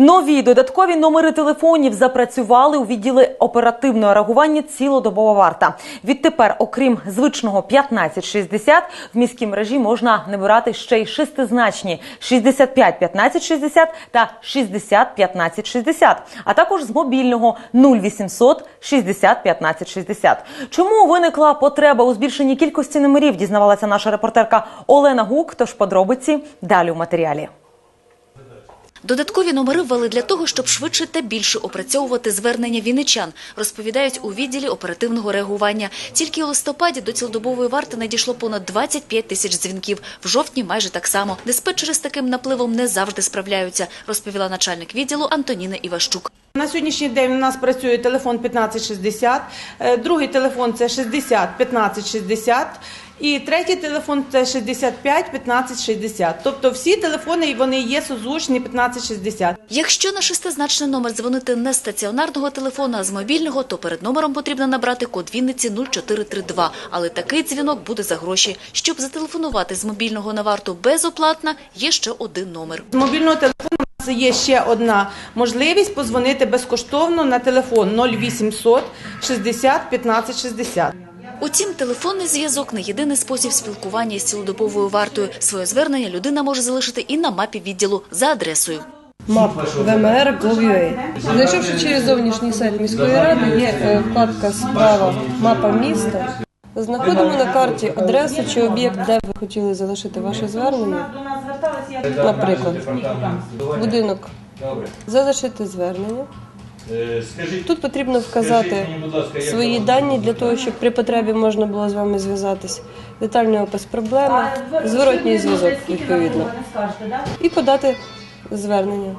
Нові додаткові номери телефонів запрацювали у відділі оперативного реагування цілодобова варта. Відтепер, окрім звичного 1560, в міській мережі можна набирати ще й шестизначні 65 15 60 та 60 15 60, а також з мобільного 0800 60 15 60. Чому виникла потреба у збільшенні кількості номерів? Дізнавалася наша репортерка Олена Гук. Тож подробиці далі у матеріалі. Додаткові номери ввели для того, щоб швидше та більше опрацьовувати звернення вінничан, розповідають у відділі оперативного реагування. Тільки у листопаді до цілодобової варти надійшло понад 25 тисяч дзвінків. В жовтні майже так само. Диспетчери з таким напливом не завжди справляються, розповіла начальник відділу Антоніна Іващук. На сьогоднішній день у нас працює телефон 1560, е, другий телефон це 60 1560 і третій телефон це 65 1560. Тобто всі телефони вони є созвучні 1560. Якщо на шестизначний номер дзвонити не з стаціонарного телефону, а з мобільного, то перед номером потрібно набрати код Вінниці 0432. Але такий дзвінок буде за гроші. Щоб зателефонувати з мобільного на варту безоплатно, є ще один номер. З мобільного телефону є ще одна можливість позвонити безкоштовно на телефон 0800 60 1560. Утім, телефонний зв'язок не єдиний спосіб спілкування із цілодобовою вартою. Своє звернення людина може залишити і на мапі відділу за адресою. МАП ВМР Gov.ua. Зайшовши через зовнішній сайт міської ради, є е, вкладка справа мапа міста. Знаходимо на карті адресу чи об'єкт, де ви хотіли залишити ваше звернення. Наприклад, будинок. Залишити звернення. Тут потрібно вказати свої дані для того, щоб при потребі можна було з вами зв'язатись. Детальний опис проблеми, зворотній зв'язок відповідно. І подати звернення.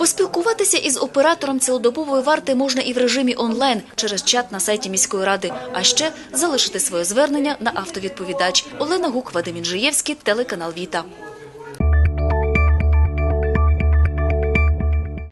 Поспілкуватися із оператором цілодобової варти можна і в режимі онлайн через чат на сайті міської ради, а ще залишити своє звернення на автовідповідач. Олена Гук, Вадим Інжиєвський, телеканал Віта.